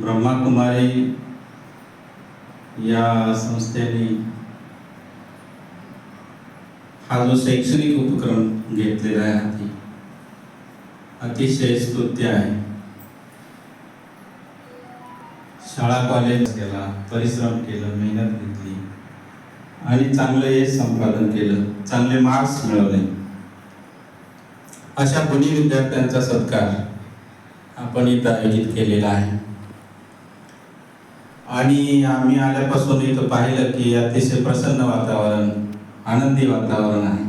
ब्रह्माकुमारी या संस्थेने हा जो शैक्षणिक उपक्रम घेतलेला आहे हाती अतिशय स्तुत्य आहे. शाळा कॉलेज केला परिश्रम केलं मेहनत घेतली आणि चांगलं हे संपादन केलं चांगले मार्क्स मिळवले. अशा गुणी विद्यार्थ्यांचा सत्कार आपण इथं आयोजित केलेला आहे. आणि आम्ही आल्यापासून इथं पाहिलं की अतिशय प्रसन्न वातावरण आनंदी वातावरण आहे.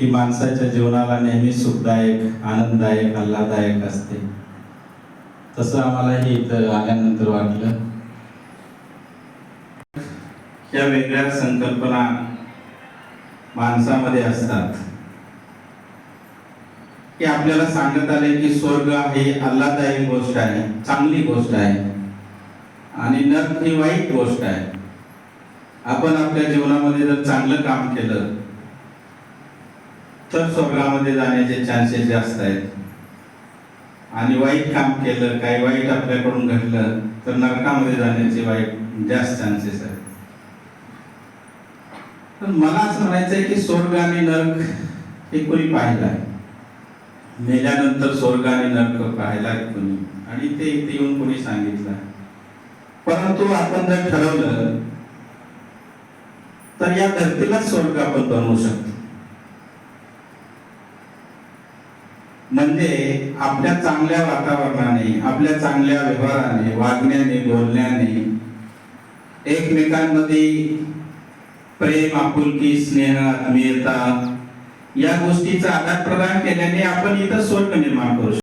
ही माणसाच्या जीवनाला नेहमी सुखदायक आनंददायक आल्हाददायक असते. तसं आम्हालाही इथं आल्यानंतर वाटलं. या वेगळ्या संकल्पना माणसामध्ये असतात. की आपल्याला सांगत आले की स्वर्ग ही आल्हाददायक गोष्ट आहे चांगली गोष्ट आहे. आणि नर्क ही वाईट गोष्ट आहे. आपण आपल्या जीवनामध्ये जर चांगलं काम केलं तर स्वर्गामध्ये जाण्याचे चान्सेस जास्त आहेत. आणि वाईट काम केलं काही वाईट आपल्याकडून घडलं तर नरकामध्ये जाण्याचे वाईट जास्त चान्सेस आहेत. पण मला असं म्हणायचं आहे की स्वर्ग आणि नरक हे कोणी पाहिलं आहे? मेल्यानंतर स्वर्ग आणि नरक पाहायला कोणी? आणि ते इथे येऊन कोणी सांगितलं? परंतु आपण जर ठरवलं तर या धरतीला स्वर्ग आपण बनवू शकतो. म्हणजे आपल्या चांगल्या वातावरणाने आपल्या चांगल्या व्यवहाराने वागण्याने बोलण्याने एकमेकांमध्ये प्रेम आपुलकी स्नेह आत्मीयता या गोष्टीचा आदान प्रदान केल्याने आपण इथं स्वर्ग निर्माण करू शकतो.